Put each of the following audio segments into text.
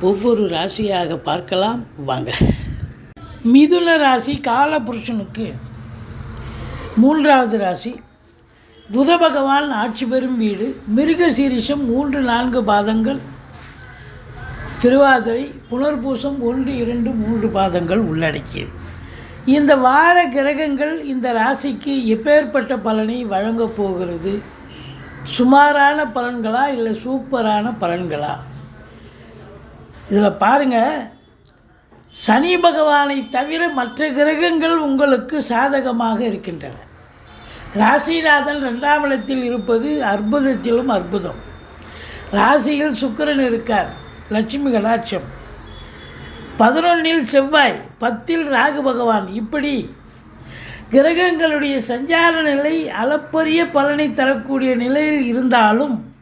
ஒவ்வொரு ராசியாக பார்க்கலாம். வாங்க. மிதுன ராசி காலபுருஷனுக்கு மூன்றாவது ராசி. புத பகவான் ஆட்சி பெறும் வீடு. மிருகசீரிஷம் மூன்று நான்கு பாதங்கள். திருவாதிரை புனர்பூசம் ஒன்று இரண்டு மூன்று பாதங்கள் உள்ளடக்கியது. இந்த வார கிரகங்கள் இந்த ராசிக்கு எப்பேற்பட்ட பலனை வழங்கப் போகிறது? சுமாரான பலன்களா இல்லை சூப்பரான பலன்களா? இதில் பாருங்கள் சனி பகவானை தவிர மற்ற கிரகங்கள் உங்களுக்கு சாதகமாக இருக்கின்றன. ராசிநாதன் ரெண்டாம் இடத்தில் இருப்பது அற்புதத்திலும் அற்புதம். ராசியில் சுக்கிரன் இருக்கார் லட்சுமி கடாட்சம். பதினொன்றில் செவ்வாய் பத்தில் ராகு பகவான். இப்படி கிரகங்களுடைய சஞ்சார நிலை அளப்பரிய பலனை தரக்கூடிய நிலையில் இருந்தாலும்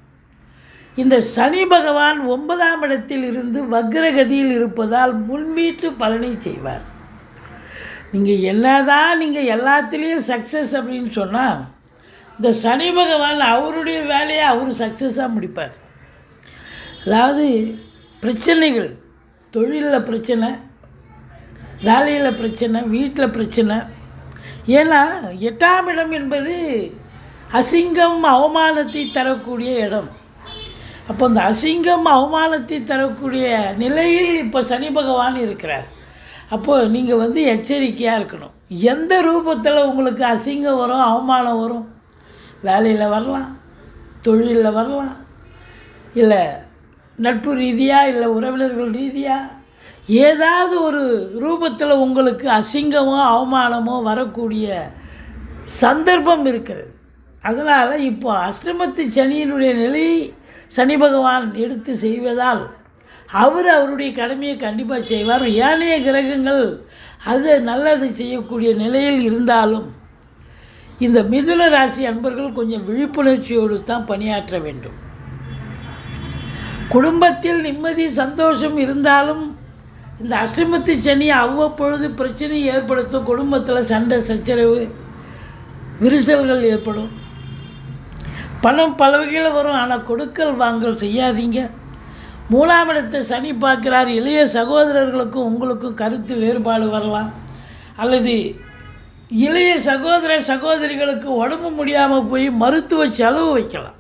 இந்த சனி பகவான் ஒன்பதாம் இடத்தில் இருந்து வக்ரகதியில் இருப்பதால் முன்வீட்டு பலனை செய்வார். நீங்கள் என்னதான் நீங்கள் எல்லாத்துலேயும் சக்ஸஸ் அப்படின்னு சொன்னால் இந்த சனி பகவான் அவருடைய வேலையை அவர் சக்ஸஸாக முடிப்பார். அதாவது பிரச்சனைகள் தொழிலில் பிரச்சனை வேலையில் பிரச்சனை வீட்டில் பிரச்சனை. ஏன்னா எட்டாம் இடம் என்பது அசிங்கம் அவமானத்தை தரக்கூடிய இடம். அப்போ இந்த அசிங்கம் அவமானத்தை தரக்கூடிய நிலையில் இப்போ சனி பகவான் இருக்கிறார். அப்போது நீங்கள் வந்து எச்சரிக்கையாக இருக்கணும். எந்த ரூபத்தில் உங்களுக்கு அசிங்கம் வரும் அவமானம் வரும்? வேலையில் வரலாம் தொழிலில் வரலாம் இல்லை நட்பு ரீதியாக இல்லை உறவினர்கள் ரீதியாக ஏதாவது ஒரு ரூபத்தில் உங்களுக்கு அசிங்கமோ அவமானமோ வரக்கூடிய சந்தர்ப்பம் இருக்கிறது. அதனால் இப்போ அஷ்டமத்து சனியினுடைய நிலை சனி பகவான் எடுத்து செய்வதால் அவர் அவருடைய கடமையை கண்டிப்பாக செய்வார். ஏனைய கிரகங்கள் அது நல்லது செய்யக்கூடிய நிலையில் இருந்தாலும் இந்த மிதுன ராசி அன்பர்கள் கொஞ்சம் விழிப்புணர்ச்சியோடு தான் பணியாற்ற வேண்டும். குடும்பத்தில் நிம்மதி சந்தோஷம் இருந்தாலும் இந்த அஷ்டமத்து சனி அவ்வப்பொழுது பிரச்சனை ஏற்படுத்தும். குடும்பத்தில் சண்டை சச்சரவு விரிசல்கள் ஏற்படும். பணம் பல வகையில் வரும் ஆனால் கொடுக்கல் வாங்கல் செய்யாதீங்க. மூணாம் இடத்தை சனி பார்க்குறார் இளைய சகோதரர்களுக்கும் உங்களுக்கும் கருத்து வேறுபாடு வரலாம். அல்லது இளைய சகோதர சகோதரிகளுக்கு உடம்பு முடியாமல் போய் மருத்துவ செலவு வைக்கலாம்.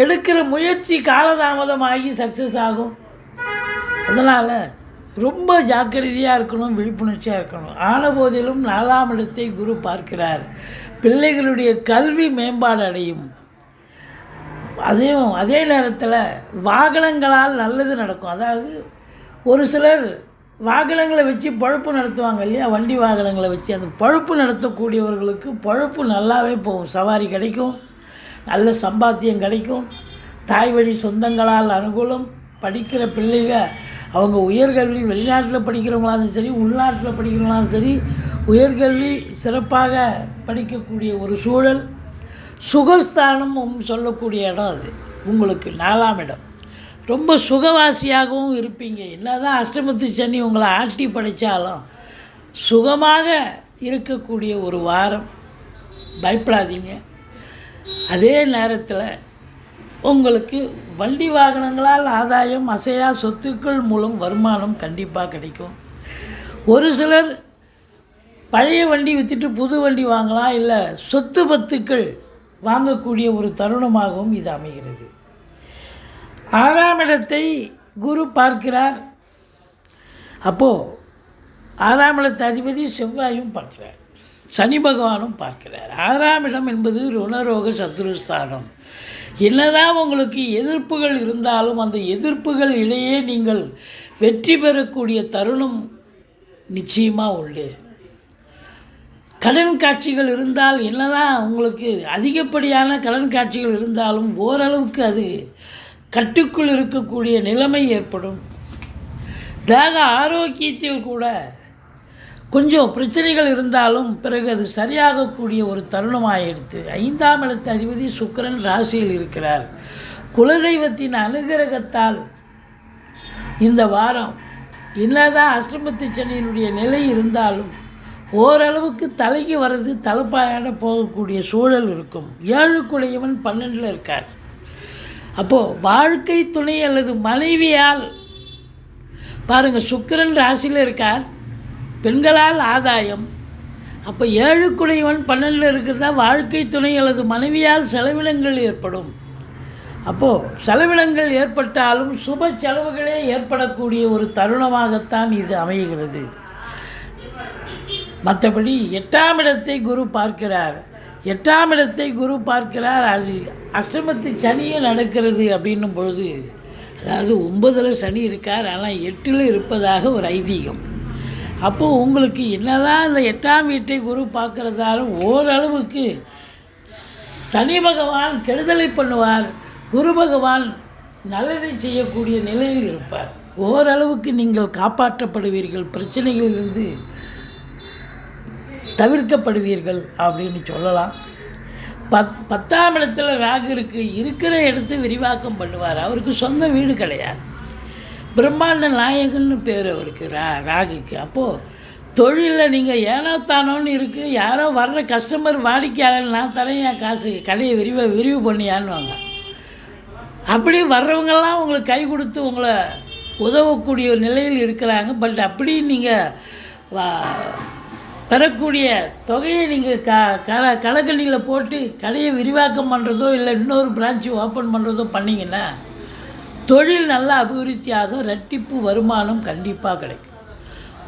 எடுக்கிற முயற்சி காலதாமதமாகி சக்ஸஸ் ஆகும். அதனால் ரொம்ப ஜாக்கிரதையாக இருக்கணும் விழிப்புணர்ச்சியாக இருக்கணும். ஆன போதிலும் நாலாம் இடத்தை குரு பார்க்கிறார். பிள்ளைகளுடைய கல்வி மேம்பாடு அடையும். அதையும் அதே நேரத்தில் வாகனங்களால் நல்லது நடக்கும். அதாவது ஒரு சிலர் வாகனங்களை வச்சு பழுப்பு நடத்துவாங்க இல்லையா? வண்டி வாகனங்களை வச்சு. அந்த பழுப்பு நடத்தக்கூடியவர்களுக்கு பழுப்பு நல்லாவே போகும். சவாரி கிடைக்கும். நல்ல சம்பாத்தியம் கிடைக்கும். தாய் வழி சொந்தங்களால் அனுகூலம். படிக்கிற பிள்ளைகள் அவங்க உயர்கல்வி வெளிநாட்டில் படிக்கிறவங்களாலும் சரி உள்நாட்டில் படிக்கிறவங்களாலும் சரி உயர்கல்வி சிறப்பாக படிக்கக்கூடிய ஒரு சூழல் சுகஸ்தானம் சொல்லக்கூடிய இடம் அது உங்களுக்கு நாலாம் இடம். ரொம்ப சுகவாசியாகவும் இருப்பீங்க. என்ன தான் அஷ்டமத்து சனி உங்களை ஆட்டி படித்தாலும் சுகமாக இருக்கக்கூடிய ஒரு வாரம். பயப்படாதீங்க. அதே நேரத்தில் உங்களுக்கு வண்டி வாகனங்களால் ஆதாயம் அசையா சொத்துக்கள் மூலம் வருமானம் கண்டிப்பாக கிடைக்கும். ஒரு சிலர் பழைய வண்டி விற்றுட்டு புது வண்டி வாங்கலாம் இல்லை சொத்து பத்துக்கள் வாங்கக்கூடிய ஒரு தருணமாகவும் இது அமைகிறது. ஆறாம் இடத்தை குரு பார்க்கிறார். அப்போது ஆறாம் இடத்து அதிபதி செவ்வாயும் பார்க்கிறார். சனி பகவானும் பார்க்கிறார். ஆறாம் இடம் என்பது ருணரோக சத்ருஸ்தானம். என்னதான் உங்களுக்கு எதிர்ப்புகள் இருந்தாலும் அந்த எதிர்ப்புகள் இடையே நீங்கள் வெற்றி பெறக்கூடிய தருணம் நிச்சயமாக உண்டு. கடன் காட்சிகள் இருந்தால் என்னதான் உங்களுக்கு அதிகப்படியான கடன் காட்சிகள் இருந்தாலும் ஓரளவுக்கு அது கட்டுக்குள் இருக்கக்கூடிய நிலைமை ஏற்படும். தேக ஆரோக்கியத்தில் கூட கொஞ்சம் பிரச்சனைகள் இருந்தாலும் பிறகு அது சரியாகக்கூடிய ஒரு தருணமாக ஐந்தாம் இடத்து அதிபதி சுக்கரன் ராசியில் இருக்கிறார். குலதெய்வத்தின் அனுகிரகத்தால் இந்த வாரம் என்னதான் அஷ்டமத்து சனியினுடைய நிலை இருந்தாலும் ஓரளவுக்கு தலைக்கு வர்றது தலைப்பாயாட போகக்கூடிய சூழல் இருக்கும். ஏழுக்குடையவன் பன்னெண்டில் இருக்கார். அப்போது வாழ்க்கை துணை அல்லது மனைவியால் பாருங்கள் சுக்கரன் ராசியில் இருக்கார். பெண்களால் ஆதாயம். அப்போ ஏழுக்குடையவன் பன்னெண்டில் இருக்கிறதா வாழ்க்கை துணை அல்லது மனைவியால் செலவினங்கள் ஏற்படும். அப்போது செலவினங்கள் ஏற்பட்டாலும் சுப செலவுகளே ஏற்படக்கூடிய ஒரு தருணமாகத்தான் இது அமைகிறது. மற்றபடி எட்டாம் இடத்தை குரு பார்க்கிறார். எட்டாம் இடத்தை குரு பார்க்கிறார். அது அஷ்டமத்து சனியே நடக்கிறது அப்படின்னும் பொழுது அதாவது ஒன்பதில் சனி இருக்கார். ஆனால் எட்டில் இருப்பதாக ஒரு ஐதீகம். அப்போது உங்களுக்கு என்னதான் இந்த எட்டாம் வீட்டை குரு பார்க்குறதாலும் ஓரளவுக்கு சனி பகவான் கெடுதலை பண்ணுவார். குரு பகவான் நல்லதை செய்யக்கூடிய நிலையில் இருப்பார். ஓரளவுக்கு நீங்கள் காப்பாற்றப்படுவீர்கள். பிரச்சனைகளிலிருந்து தவிர்க்கப்படுவீர்கள் அப்படின்னு சொல்லலாம். பத் பத்தாம் இடத்துல ராகு இருக்குது இருக்கிற இடத்த விரிவாக்கம் பண்ணுவார். அவருக்கு சொந்த வீடு கிடையாது. பிரம்மாண்ட நாயகன்னு பேர் அவருக்கு ரா ராகுக்கு. அப்போது தொழிலில் நீங்கள் ஏனோ தானோன்னு இருக்குது யாரோ வர்ற கஸ்டமர் வாடிக்கையாளர் நான் தரேன் என் காசு கடையை விரிவ விரிவு பண்ணியான்னுவாங்க. அப்படி வர்றவங்கெல்லாம் உங்களுக்கு கை கொடுத்து உங்களை உதவக்கூடிய ஒரு நிலையில் இருக்கிறாங்க. பட் அப்படி நீங்கள் வா பெறக்கூடிய தொகையை நீங்கள் க கட கடைக்கண்ணியில் போட்டு கடையை விரிவாக்கம் பண்ணுறதோ இல்லை இன்னொரு பிரான்ச்சு ஓப்பன் பண்ணுறதோ பண்ணிங்கன்னா தொழில் நல்ல அபிவிருத்தியாக ரெட்டிப்பு வருமானம் கண்டிப்பாக கிடைக்கும்.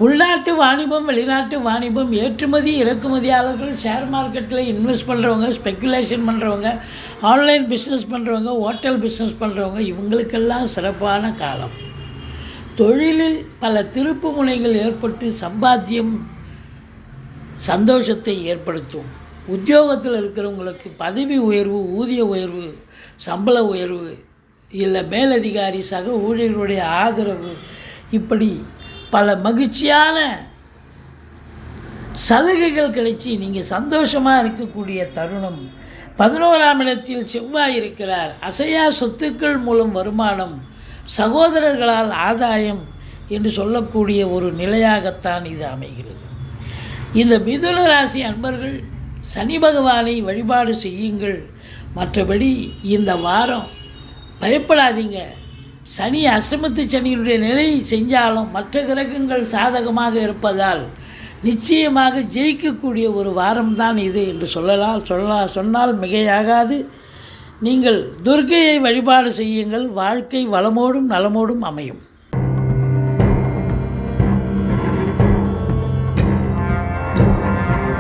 உள்நாட்டு வாணிபம் வெளிநாட்டு வாணிபம் ஏற்றுமதி இறக்குமதியாளர்கள் ஷேர் மார்க்கெட்டில் இன்வெஸ்ட் பண்ணுறவங்க ஸ்பெக்குலேஷன் பண்ணுறவங்க ஆன்லைன் பிஸ்னஸ் பண்ணுறவங்க ஹோட்டல் பிஸ்னஸ் பண்ணுறவங்க இவங்களுக்கெல்லாம் சிறப்பான காலம். தொழிலில் பல திருப்பு முனைகள் ஏற்பட்டு சம்பாத்தியம் சந்தோஷத்தை ஏற்படுத்தும். உத்தியோகத்தில் இருக்கிறவங்களுக்கு பதவி உயர்வு ஊதிய உயர்வு சம்பள உயர்வு இல்லை மேலதிகாரி சக ஊழியர்களுடைய ஆதரவு. இப்படி பல மகிழ்ச்சியான சலுகைகள் கிடைச்சி நீங்கள் சந்தோஷமாக இருக்கக்கூடிய தருணம். பதினோராம் இடத்தில் செவ்வாய் இருக்கிறார். அசையா சொத்துக்கள் மூலம் வருமானம் சகோதரர்களால் ஆதாயம் என்று சொல்லக்கூடிய ஒரு நிலையாகத்தான் இது அமைகிறது. இந்த மிதுன ராசி அன்பர்கள் சனி பகவானை வழிபாடு செய்யுங்கள். மற்றபடி இந்த வாரம் பயப்படாதீங்க. சனி அஷ்டமத்து சனியினுடைய நிலை செஞ்சாலும் மற்ற கிரகங்கள் சாதகமாக இருப்பதால் நிச்சயமாக ஜெயிக்கக்கூடிய ஒரு வாரம்தான் இது என்று சொல்லலாம். சொல்லலாம் சொன்னால் மிகையாகாது. நீங்கள் துர்கையை வழிபாடு செய்யுங்கள். வாழ்க்கை வளமோடும் நலமோடும் அமையும்.